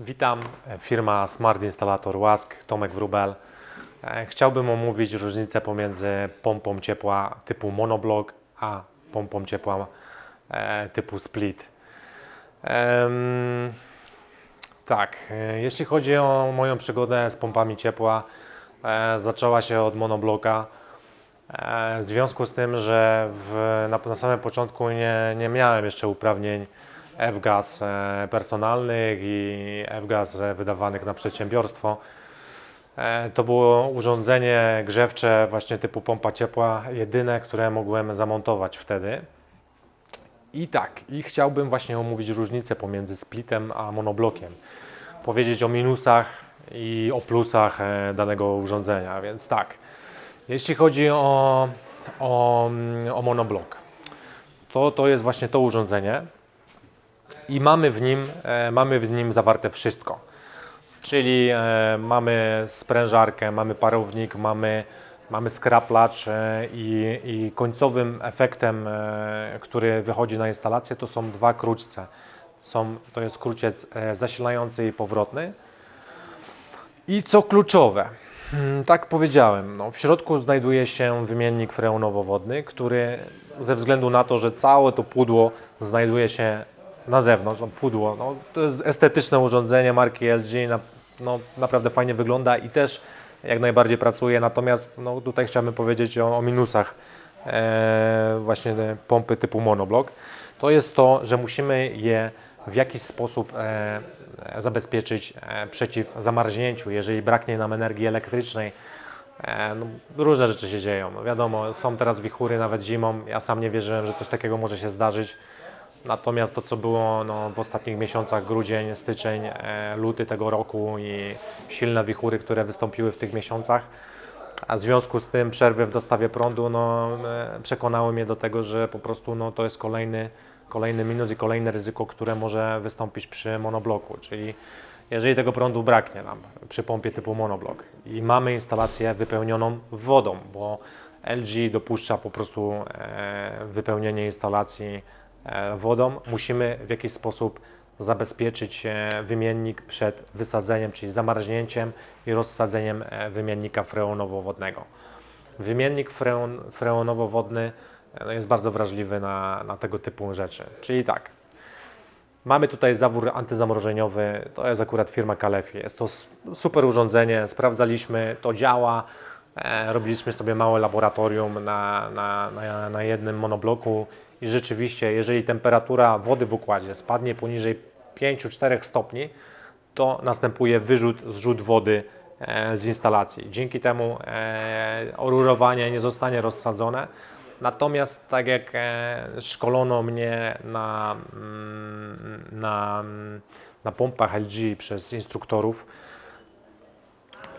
Witam, e, firma Smart Installator Łask, Tomek Wrubel. E, Chciałbym omówić różnicę pomiędzy pompą ciepła typu monoblock a pompą ciepła e, typu split. Tak, jeśli chodzi o moją przygodę z pompami ciepła, zaczęła się od monobloka. W związku z tym, że w, na, na samym początku nie, nie miałem jeszcze uprawnień F-gaz e, personalnych i F-gaz e, wydawanych na przedsiębiorstwo, e, to było urządzenie grzewcze właśnie typu pompa ciepła, jedyne, które mogłem zamontować wtedy. I tak, i chciałbym właśnie omówić różnicę pomiędzy splitem a monoblokiem. Powiedzieć o minusach i o plusach danego urządzenia, więc tak. Jeśli chodzi o, o, mm, o monoblok, to to jest właśnie to urządzenie i mamy w nim, e, mamy w nim zawarte wszystko. Czyli e, mamy sprężarkę, mamy parownik, mamy, mamy skraplacz e, i, i końcowym efektem, który wychodzi na instalację, to są dwa krućce. Są, to jest kruciec e, zasilający i powrotny. I co kluczowe, mm, tak powiedziałem, no, w środku znajduje się wymiennik freonowo-wodny, który ze względu na to, że całe to pudło znajduje się na zewnątrz, no, pudło, no, to jest estetyczne urządzenie marki LG, na, no, naprawdę fajnie wygląda i też jak najbardziej pracuje, natomiast no, tutaj chciałbym powiedzieć o, o minusach e, właśnie pompy typu monoblock. To jest to, że musimy je w jakiś sposób e, zabezpieczyć e, przeciw zamarznięciu, jeżeli braknie nam energii elektrycznej. E, no, różne rzeczy się dzieją. No, wiadomo, są teraz wichury nawet zimą. Ja sam nie wierzyłem, że coś takiego może się zdarzyć. Natomiast to, co było no, w ostatnich miesiącach, grudzień, styczeń, e, luty tego roku i silne wichury, które wystąpiły w tych miesiącach, a w związku z tym przerwy w dostawie prądu no, e, przekonały mnie do tego, że po prostu no, to jest kolejny, kolejny minus i kolejne ryzyko, które może wystąpić przy monobloku. Czyli jeżeli tego prądu braknie nam przy pompie typu monoblock i mamy instalację wypełnioną wodą, bo LG dopuszcza po prostu e, wypełnienie instalacji wodą, musimy w jakiś sposób zabezpieczyć e, wymiennik przed wysadzeniem, czyli zamarznięciem i rozsadzeniem e, wymiennika freonowo-wodnego. Wymiennik freon, freonowo-wodny e, no, jest bardzo wrażliwy na, na tego typu rzeczy. Czyli tak, Mamy tutaj zawór antyzamrożeniowy, to jest akurat firma Kalefi. Jest to super urządzenie, sprawdzaliśmy, to działa. E, robiliśmy sobie małe laboratorium na, na, na, na jednym monobloku i rzeczywiście, jeżeli temperatura wody w układzie spadnie poniżej 5-4 stopni, to następuje wyrzut, zrzut wody e, z instalacji. Dzięki temu e, orurowanie nie zostanie rozsadzone. Natomiast tak jak e, szkolono mnie na, mm, na, na pompach LG przez instruktorów,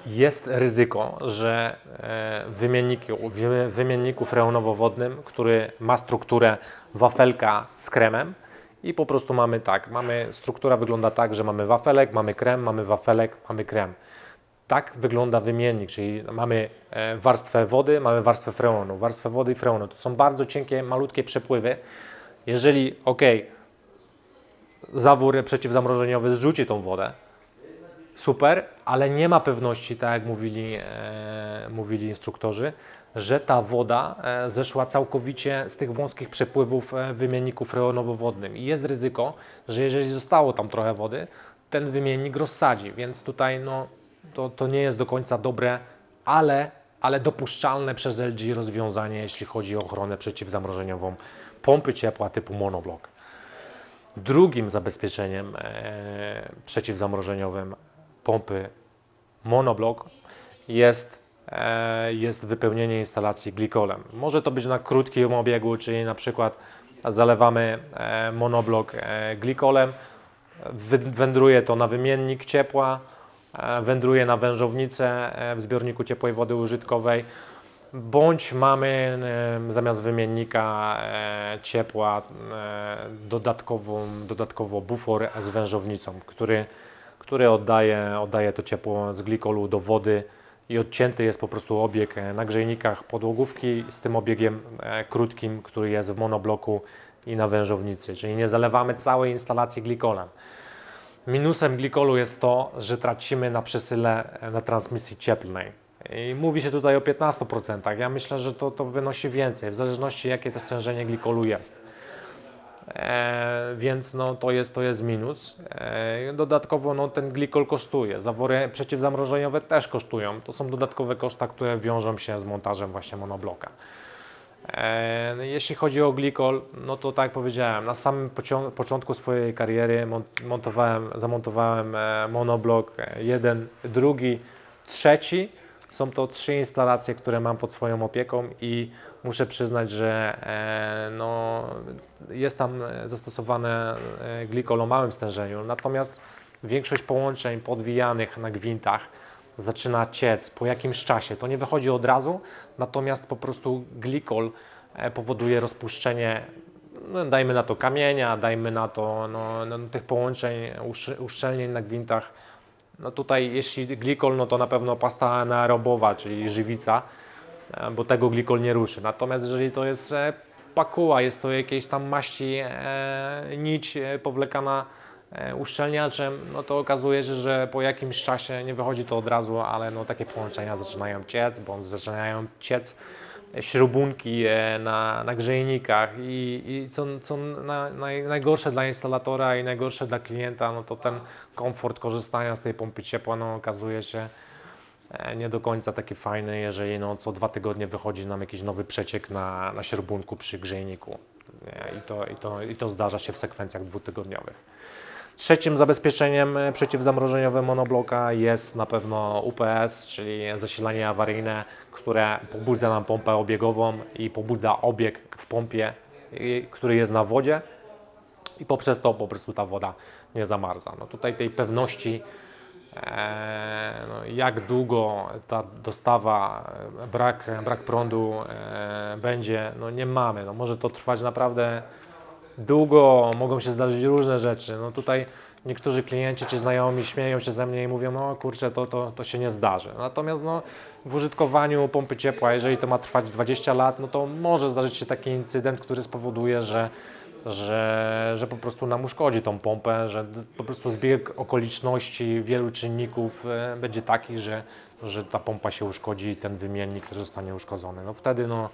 jest ryzyko, że e, w wymienniku, w wymienniku freonowo-wodnym, który ma strukturę wafelka z kremem i po prostu mamy tak, mamy, struktura wygląda tak, że mamy wafelek, mamy krem, mamy wafelek, mamy krem. Tak wygląda wymiennik, czyli mamy e, warstwę wody, mamy warstwę freonu. Warstwę wody i freonu to są bardzo cienkie, malutkie przepływy. Jeżeli, ok, zawór przeciwzamrożeniowy zrzuci tą wodę, super, ale nie ma pewności, tak jak mówili, e, mówili instruktorzy, że ta woda e, zeszła całkowicie z tych wąskich przepływów e, w wymienniku freonowo-wodnym. I jest ryzyko, że jeżeli zostało tam trochę wody, ten wymiennik rozsadzi, więc tutaj no, to, to nie jest do końca dobre, ale, ale dopuszczalne przez LG rozwiązanie, jeśli chodzi o ochronę przeciwzamrożeniową pompy ciepła typu monoblock. Drugim zabezpieczeniem e, przeciwzamrożeniowym pompy monoblock jest, e, jest wypełnienie instalacji glikolem. Może to być na krótkim obiegu, czyli na przykład zalewamy e, monoblock e, glikolem, wędruje to na wymiennik ciepła, wędruje na wężownicę w zbiorniku ciepłej wody użytkowej, bądź mamy zamiast wymiennika ciepła dodatkową, dodatkowo bufor z wężownicą, który, który oddaje, oddaje to ciepło z glikolu do wody i odcięty jest po prostu obieg e, na grzejnikach podłogówki z tym obiegiem e, krótkim, który jest w monobloku i na wężownicy, czyli nie zalewamy całej instalacji glikolem. Minusem glikolu jest to, że tracimy na przesyle e, na transmisji cieplnej. I mówi się tutaj o 15%. Ja myślę, że to, to wynosi więcej, w zależności jakie to stężenie glikolu jest. E, więc no, to, jest, to jest minus. E, dodatkowo no, ten glikol kosztuje. Zawory przeciwzamrożeniowe też kosztują. To są dodatkowe koszta, które wiążą się z montażem właśnie monobloka. E, Jeśli chodzi o glikol, no to tak jak powiedziałem, na samym początku swojej kariery mon- montowałem, zamontowałem monoblok jeden, drugi, trzeci. Są to trzy instalacje, które mam pod swoją opieką i muszę przyznać, że e, no, jest tam zastosowane e, glikol o małym stężeniu, natomiast większość połączeń podwijanych na gwintach zaczyna ciec po jakimś czasie. To nie wychodzi od razu, natomiast po prostu glikol e, powoduje rozpuszczenie, no, dajmy na to kamienia, dajmy na to no, no, tych połączeń, usz- uszczelnień na gwintach. No tutaj jeśli glikol, no to na pewno pasta anaerobowa, czyli żywica, bo tego glikol nie ruszy. Natomiast jeżeli to jest e, pakuła, jest to jakieś tam maści e, nić e, powlekana e, uszczelniaczem, no to okazuje się, że po jakimś czasie, nie wychodzi to od razu, ale no takie połączenia zaczynają ciec, bądź zaczynają ciec śrubunki e, na, na grzejnikach i, i co, co na, naj, najgorsze dla instalatora i najgorsze dla klienta, no to ten komfort korzystania z tej pompy ciepła no, okazuje się e, nie do końca taki fajny, jeżeli no, co dwa tygodnie wychodzi nam jakiś nowy przeciek na, na śrubunku przy grzejniku. I, to, i, to, I to zdarza się w sekwencjach dwutygodniowych. Trzecim zabezpieczeniem e, przeciwzamrożeniowym monobloka jest na pewno UPS, czyli zasilanie awaryjne, które pobudza nam pompę obiegową i pobudza obieg w pompie, który jest na wodzie i poprzez to po prostu ta woda nie zamarza. No tutaj tej pewności, e, no jak długo ta dostawa, e, brak, brak prądu e, będzie, no nie mamy. No może to trwać naprawdę długo, mogą się zdarzyć różne rzeczy. No tutaj niektórzy klienci czy znajomi śmieją się ze mnie i mówią, no kurczę, to, to, to się nie zdarzy. Natomiast no, w użytkowaniu pompy ciepła, jeżeli to ma trwać 20 lat, no to może zdarzyć się taki incydent, który spowoduje, że, że, że po prostu nam uszkodzi tą pompę, że po prostu zbieg okoliczności wielu czynników e, będzie taki, że, że ta pompa się uszkodzi i ten wymiennik też zostanie uszkodzony. No wtedy no,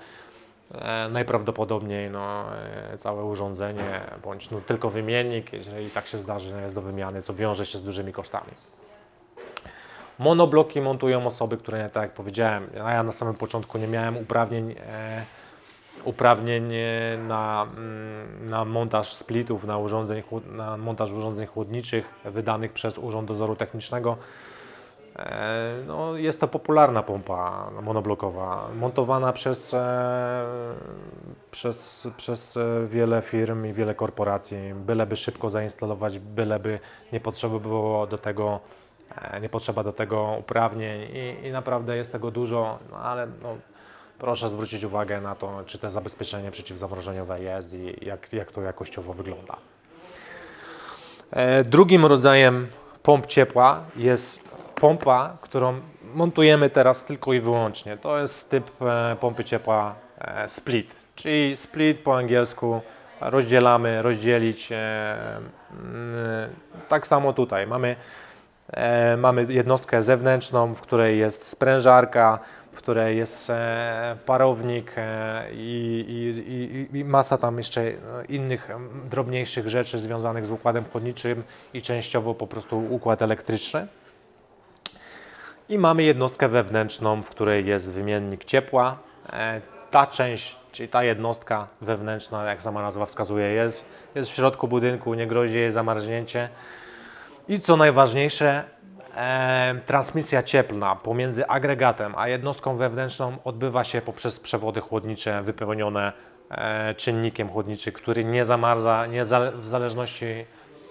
E, najprawdopodobniej no, e, całe urządzenie, bądź no, tylko wymiennik, jeżeli tak się zdarzy, no, jest do wymiany, co wiąże się z dużymi kosztami. Monobloki montują osoby, które, tak jak powiedziałem, ja na samym początku nie miałem uprawnień, e, uprawnień na, mm, na montaż splitów, na, urządzeń, na montaż urządzeń chłodniczych wydanych przez Urząd Dozoru Technicznego. E, No, jest to popularna pompa monoblokowa, montowana przez, e, przez, przez wiele firm i wiele korporacji, byleby szybko zainstalować, byleby nie potrzeba było do tego, e, nie potrzeba do tego uprawnień i, i naprawdę jest tego dużo, no, ale no, proszę zwrócić uwagę na to, czy to zabezpieczenie przeciwzamrożeniowe jest i jak, jak to jakościowo wygląda. E, Drugim rodzajem pomp ciepła jest pompa, którą montujemy teraz tylko i wyłącznie. To jest typ e, pompy ciepła e, split, czyli split po angielsku rozdzielamy, rozdzielić. mm, Tak samo tutaj mamy, mamy jednostkę zewnętrzną, w której jest sprężarka, w której jest e, parownik e, i, i, i, masa tam jeszcze e, innych drobniejszych rzeczy związanych z układem chłodniczym i częściowo po prostu układ elektryczny. I mamy jednostkę wewnętrzną, w której jest wymiennik ciepła. Ta część, czyli ta jednostka wewnętrzna, jak sama nazwa wskazuje, jest, jest w środku budynku, nie grozi jej zamarznięcie. I co najważniejsze, transmisja cieplna pomiędzy agregatem a jednostką wewnętrzną odbywa się poprzez przewody chłodnicze wypełnione e, czynnikiem chłodniczym, który nie zamarza nie za, w zależności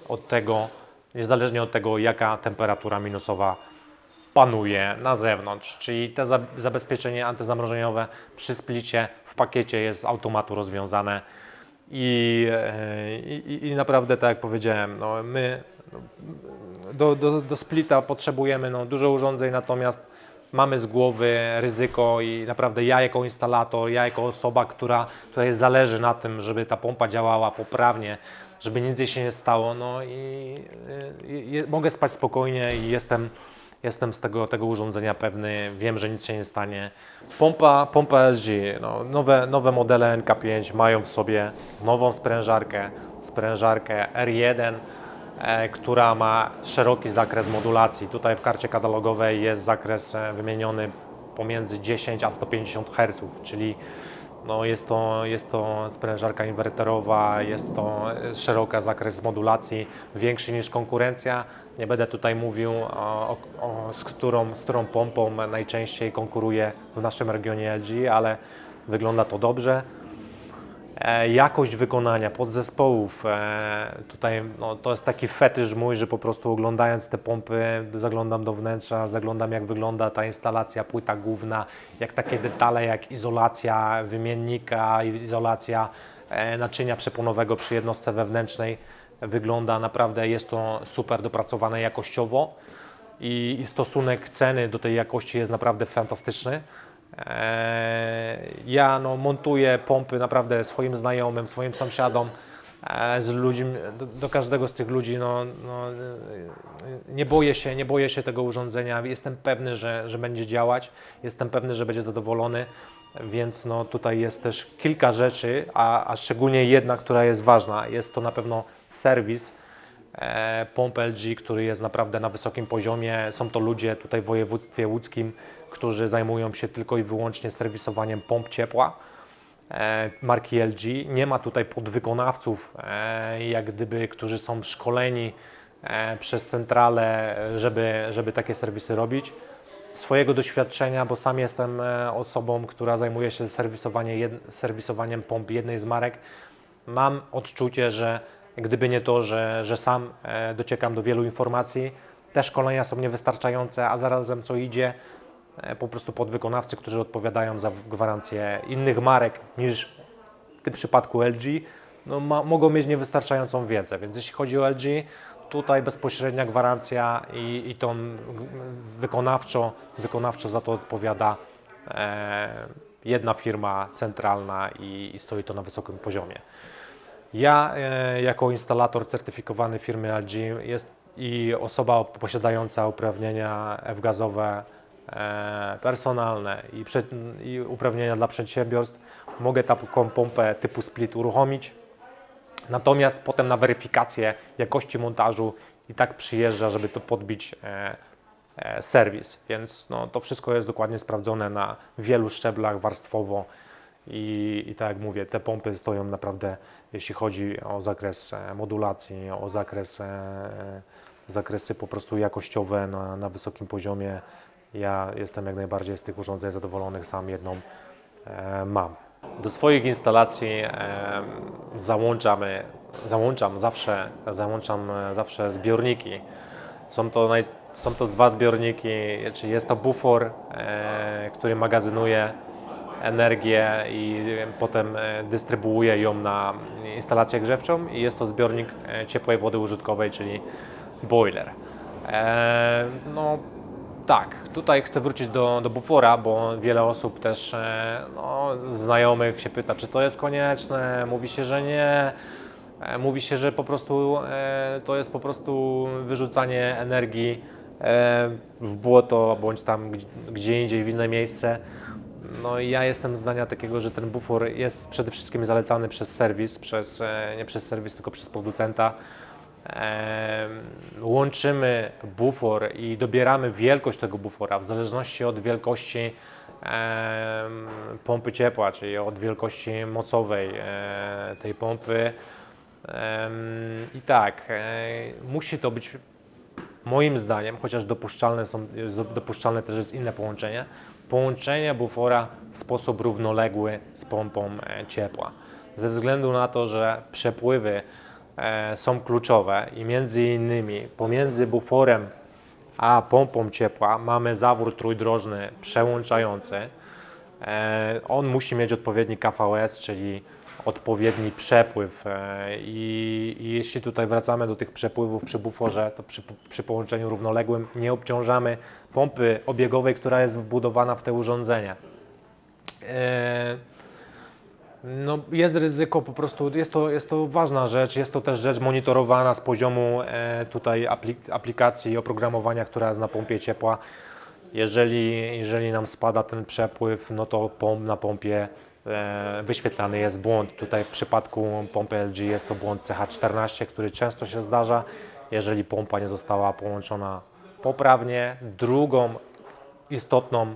od tego, niezależnie od tego, jaka temperatura minusowa panuje na zewnątrz, czyli te za- zabezpieczenie antyzamrożeniowe przy splicie w pakiecie jest z automatu rozwiązane i, e, i, i naprawdę tak jak powiedziałem, no my do, do, do splita potrzebujemy no, dużo urządzeń, natomiast mamy z głowy ryzyko i naprawdę ja jako instalator, ja jako osoba, która, której zależy na tym, żeby ta pompa działała poprawnie, żeby nic jej się nie stało. No i y, y, mogę spać spokojnie i jestem, jestem z tego, tego urządzenia pewny, wiem, że nic się nie stanie. Pompa, pompa LG, no, nowe, nowe modele NK5 mają w sobie nową sprężarkę, sprężarkę R1, e, która ma szeroki zakres modulacji. Tutaj w karcie katalogowej jest zakres e, wymieniony pomiędzy 10 a 150 Hz, czyli no jest, to, jest to sprężarka inwerterowa, jest to e, szeroki zakres modulacji, większy niż konkurencja. Nie będę tutaj mówił, o, o, z, którą, z którą pompą najczęściej konkuruje w naszym regionie LG, ale wygląda to dobrze. E, jakość wykonania podzespołów. E, tutaj no, to jest taki fetysz mój, że po prostu oglądając te pompy, zaglądam do wnętrza, zaglądam jak wygląda ta instalacja, płyta główna, jak takie detale jak izolacja wymiennika, izolacja e, naczynia przeponowego przy jednostce wewnętrznej wygląda naprawdę, jest to super dopracowane jakościowo i, i stosunek ceny do tej jakości jest naprawdę fantastyczny. Eee, Ja no, montuję pompy naprawdę swoim znajomym, swoim sąsiadom, e, z ludźmi, do, do każdego z tych ludzi. No, no, e, nie, boję się, nie boję się tego urządzenia. Jestem pewny, że, że będzie działać. Jestem pewny, że będzie zadowolony. Więc no, tutaj jest też kilka rzeczy, a, a szczególnie jedna, która jest ważna. Jest to na pewno serwis e, pomp LG, który jest naprawdę na wysokim poziomie. Są to ludzie tutaj w województwie łódzkim, którzy zajmują się tylko i wyłącznie serwisowaniem pomp ciepła e, marki LG. Nie ma tutaj podwykonawców, e, jak gdyby, którzy są szkoleni e, przez centralę, żeby, żeby takie serwisy robić. Swojego doświadczenia, bo sam jestem osobą, która zajmuje się serwisowanie serwisowaniem pomp jednej z marek, mam odczucie, że gdyby nie to, że, że sam dociekam do wielu informacji, te szkolenia są niewystarczające, a zarazem co idzie, po prostu podwykonawcy, którzy odpowiadają za gwarancję innych marek niż w tym przypadku LG, no, ma, mogą mieć niewystarczającą wiedzę. Więc jeśli chodzi o LG, tutaj bezpośrednia gwarancja i, i tą wykonawczo, wykonawczo za to odpowiada e, jedna firma centralna i, i stoi to na wysokim poziomie. Ja e, jako instalator certyfikowany firmy LG jest i osoba posiadająca uprawnienia F-gazowe e, personalne i, prze, i uprawnienia dla przedsiębiorstw mogę taką pompę typu split uruchomić. Natomiast potem na weryfikację jakości montażu i tak przyjeżdża, żeby to podbić e, e, serwis. Więc no, to wszystko jest dokładnie sprawdzone na wielu szczeblach warstwowo. I, I tak jak mówię, te pompy stoją naprawdę, jeśli chodzi o zakres e, modulacji, o zakres, e, zakresy po prostu jakościowe na, na wysokim poziomie. Ja jestem jak najbardziej z tych urządzeń zadowolonych, sam jedną e, mam. Do swoich instalacji e, załączamy, załączam zawsze, załączam e, zawsze zbiorniki. Są to, naj, są to dwa zbiorniki, czyli jest to bufor, który magazynuje energię i potem dystrybuuje ją na instalację grzewczą i jest to zbiornik ciepłej wody użytkowej, czyli boiler. No tak, tutaj chcę wrócić do, do bufora, bo wiele osób też e, no, znajomych się pyta, czy to jest konieczne, mówi się, że nie. E, Mówi się, że po prostu e, to jest po prostu wyrzucanie energii w błoto bądź tam gdzie- indziej w inne miejsce. No i ja jestem zdania takiego, że ten bufor jest przede wszystkim zalecany przez serwis, przez, nie przez serwis, tylko przez producenta. Łączymy bufor i dobieramy wielkość tego bufora w zależności od wielkości pompy ciepła, czyli od wielkości mocowej e, tej pompy. I tak, e, musi to być moim zdaniem, chociaż dopuszczalne są, dopuszczalne też jest inne połączenie, połączenie bufora w sposób równoległy z pompą e, ciepła. Ze względu na to, że przepływy są kluczowe i między innymi pomiędzy buforem a pompą ciepła mamy zawór trójdrożny przełączający. E, On musi mieć odpowiedni KVS, czyli odpowiedni przepływ. e, I, I jeśli tutaj wracamy do tych przepływów przy buforze, to przy, przy połączeniu równoległym nie obciążamy pompy obiegowej, która jest wbudowana w te urządzenie. E, No, jest ryzyko po prostu, jest to, jest to ważna rzecz, jest to też rzecz monitorowana z poziomu e, tutaj aplik- aplikacji i oprogramowania, która jest na pompie ciepła. Jeżeli, jeżeli nam spada ten przepływ, no to na pompie e, wyświetlany jest błąd. Tutaj w przypadku pompy LG jest to błąd CH14, który często się zdarza, jeżeli pompa nie została połączona poprawnie. Drugą istotną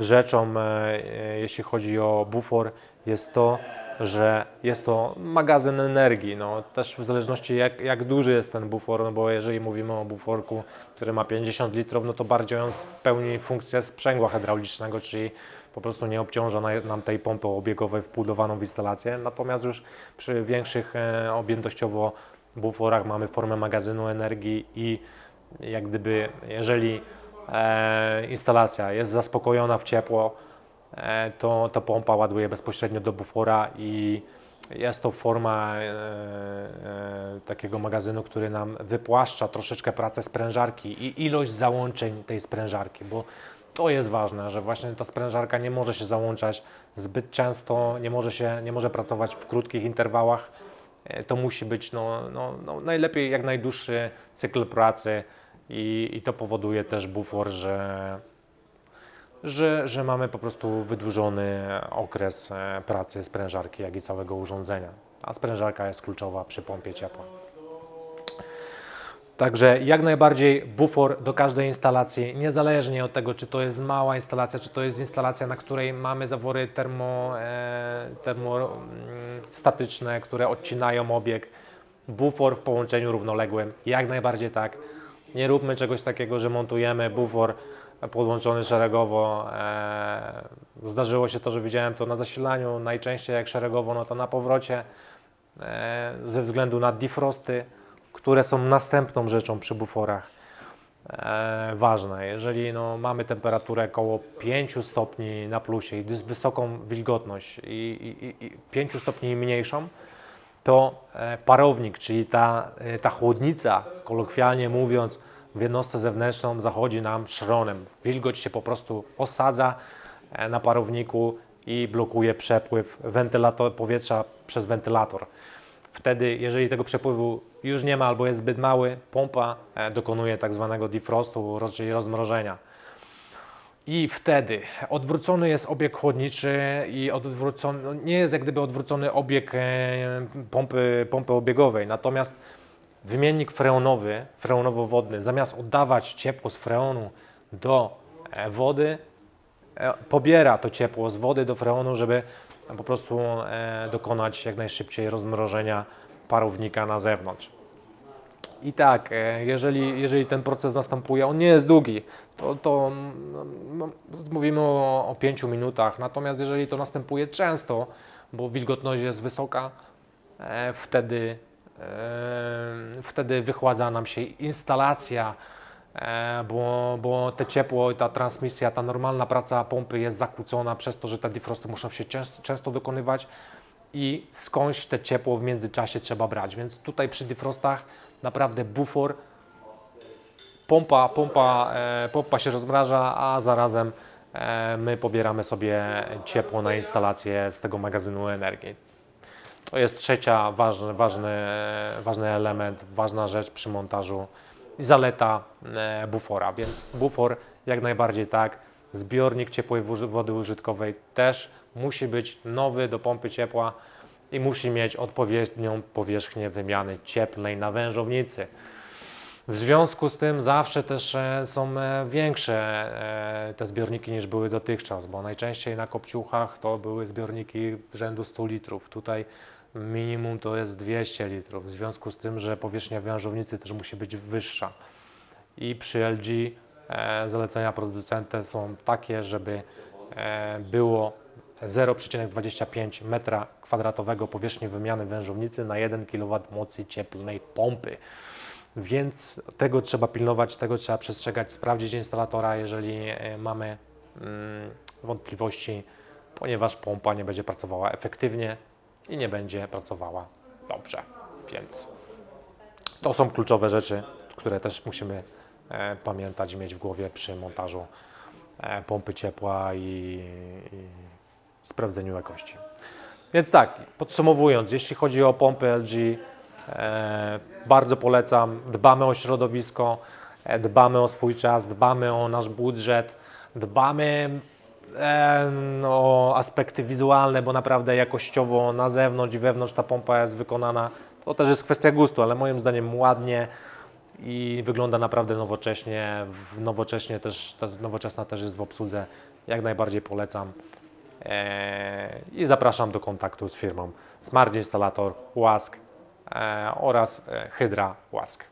rzeczą, e, jeśli chodzi o bufor, jest to, że jest to magazyn energii. No, też w zależności jak, jak duży jest ten bufor, no bo jeżeli mówimy o buforku, który ma 50 litrów, no to bardziej on pełni funkcję sprzęgła hydraulicznego, czyli po prostu nie obciąża na- nam tej pompy obiegowej wbudowaną w instalację. Natomiast już przy większych e, objętościowo buforach mamy formę magazynu energii i jak gdyby jeżeli e, instalacja jest zaspokojona w ciepło, e, to, to pompa ładuje bezpośrednio do bufora i jest to forma e, takiego magazynu, który nam wypłaszcza troszeczkę pracę sprężarki i ilość załączeń tej sprężarki, bo to jest ważne, że właśnie ta sprężarka nie może się załączać zbyt często, nie może, się, nie może pracować w krótkich interwałach. To musi być no, no, no, najlepiej jak najdłuższy cykl pracy i, i to powoduje też bufor, że, że, że mamy po prostu wydłużony okres e, pracy sprężarki, jak i całego urządzenia. A sprężarka jest kluczowa przy pompie ciepła. Także jak najbardziej bufor do każdej instalacji, niezależnie od tego, czy to jest mała instalacja, czy to jest instalacja, na której mamy zawory termo, e, termostatyczne, które odcinają obieg. Bufor w połączeniu równoległym, jak najbardziej tak. Nie róbmy czegoś takiego, że montujemy bufor podłączony szeregowo. E, zdarzyło się to, że widziałem to na zasilaniu, najczęściej jak szeregowo, no to na powrocie e, ze względu na defrosty, które są następną rzeczą przy buforach e, ważne. Jeżeli no, mamy temperaturę około 5 stopni na plusie i wysoką wilgotność i, i, i- i 5 stopni mniejszą, to e, parownik, czyli ta, e, ta chłodnica, kolokwialnie mówiąc, w jednostce zewnętrzną zachodzi nam szronem. Wilgoć się po prostu osadza e, na parowniku i blokuje przepływ powietrza przez wentylator. Wtedy, jeżeli tego przepływu już nie ma albo jest zbyt mały, pompa dokonuje tak zwanego defrostu, czyli rozmrożenia. I wtedy odwrócony jest obieg chłodniczy i odwrócony, no nie jest jak gdyby odwrócony obieg e, pompy, pompy obiegowej, natomiast wymiennik freonowy, freonowo-wodny, zamiast oddawać ciepło z freonu do e, wody, e, pobiera to ciepło z wody do freonu, żeby po prostu dokonać jak najszybciej rozmrożenia parownika na zewnątrz. I tak, e, jeżeli, jeżeli ten proces następuje, on nie jest długi, to, to no, mówimy o, o 5 minutach. Natomiast jeżeli to następuje często, bo wilgotność jest wysoka, e, wtedy, e, wtedy wychładza nam się instalacja, e, bo, bo te ciepło, ta transmisja, ta normalna praca pompy jest zakłócona przez to, że te defrosty muszą się często, często dokonywać i skądś te ciepło w międzyczasie trzeba brać. Więc tutaj przy defrostach naprawdę bufor, pompa, pompa, e, pompa się rozmraża, a zarazem e, my pobieramy sobie ciepło na instalację z tego magazynu energii. To jest trzecia ważny, ważny, ważny element, ważna rzecz przy montażu i zaleta e, bufora. Więc bufor jak najbardziej tak. Zbiornik ciepłej wody użytkowej też musi być nowy do pompy ciepła i musi mieć odpowiednią powierzchnię wymiany cieplnej na wężownicy. W związku z tym zawsze też e, są e, większe e, te zbiorniki niż były dotychczas, bo najczęściej na kopciuchach to były zbiorniki rzędu 100 litrów. Tutaj minimum to jest 200 litrów. W związku z tym, że powierzchnia wężownicy też musi być wyższa. I przy LG zalecenia producenta są takie, żeby było 0,25 metra kwadratowego powierzchni wymiany wężownicy na 1 kW mocy cieplnej pompy. Więc tego trzeba pilnować, tego trzeba przestrzegać, sprawdzić instalatora, jeżeli e, mamy mm, wątpliwości, ponieważ pompa nie będzie pracowała efektywnie i nie będzie pracowała dobrze. Więc to są kluczowe rzeczy, które też musimy e, pamiętać mieć w głowie przy montażu e, pompy ciepła i, i sprawdzeniu jakości. Więc tak, podsumowując, jeśli chodzi o pompy LG, e, bardzo polecam. Dbamy o środowisko, e, dbamy o swój czas, dbamy o nasz budżet, dbamy e, no, o aspekty wizualne, bo naprawdę jakościowo na zewnątrz i wewnątrz ta pompa jest wykonana. To też jest kwestia gustu, ale moim zdaniem ładnie i wygląda naprawdę nowocześnie. Nowocześnie też, ta nowoczesna też jest w obsłudze. Jak najbardziej polecam. Eee, I zapraszam do kontaktu z firmą Smart Installator Łask e, oraz e, Hydra Łask.